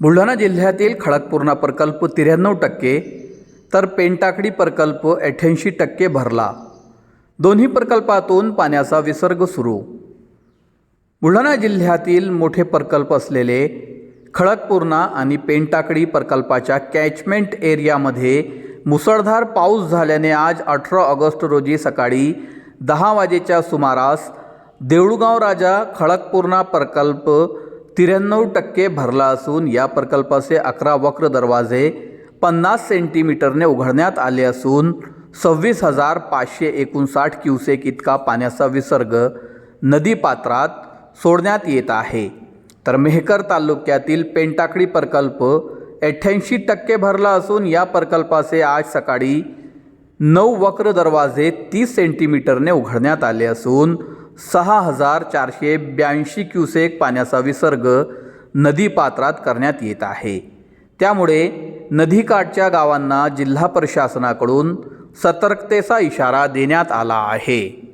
बुलढाणा जिल्ह्यातील खडकपूर्णा प्रकल्प त्र्याण्णव टक्के तर पेनटाकडी प्रकल्प अठ्ठ्याऐंशी टक्के भरला. दोन्ही प्रकल्पातून पाण्याचा विसर्ग सुरू. बुलढाणा जिल्ह्यातील मोठे प्रकल्प असलेले खडकपूर्णा आणि पेनटाकडी प्रकल्पाच्या कॅचमेंट एरियामध्ये मुसळधार पाऊस झाल्याने आज अठरा ऑगस्ट रोजी सकाळी दहा वाजेच्या सुमारास देऊळगाव राजा खडकपूर्णा प्रकल्प त्र्याण्णव टक्के भरला असून या प्रकल्पाचे अकरा वक्र दरवाजे पन्नास सेंटीमीटरने उघडण्यात आले असून सव्वीस हजार पाचशे एकोणसाठ क्युसेक इतका पाण्याचा विसर्ग नदीपात्रात सोडण्यात येत आहे. तर मेहकर तालुक्यातील पेंटाकडी प्रकल्प अठ्ठ्याऐंशी टक्के भरला असून या प्रकल्पाचे आज सकाळी नऊ वक्र दरवाजे तीस सेंटीमीटरने उघडण्यात आले असून सहा हजार चारशे ब्याऐंशी क्युसेक पाण्याचा विसर्ग नदीपात्रात करण्यात येत आहे. त्यामुळे नदीकाठच्या गावांना जिल्हा प्रशासनाकडून सतर्कतेचा इशारा देण्यात आला आहे.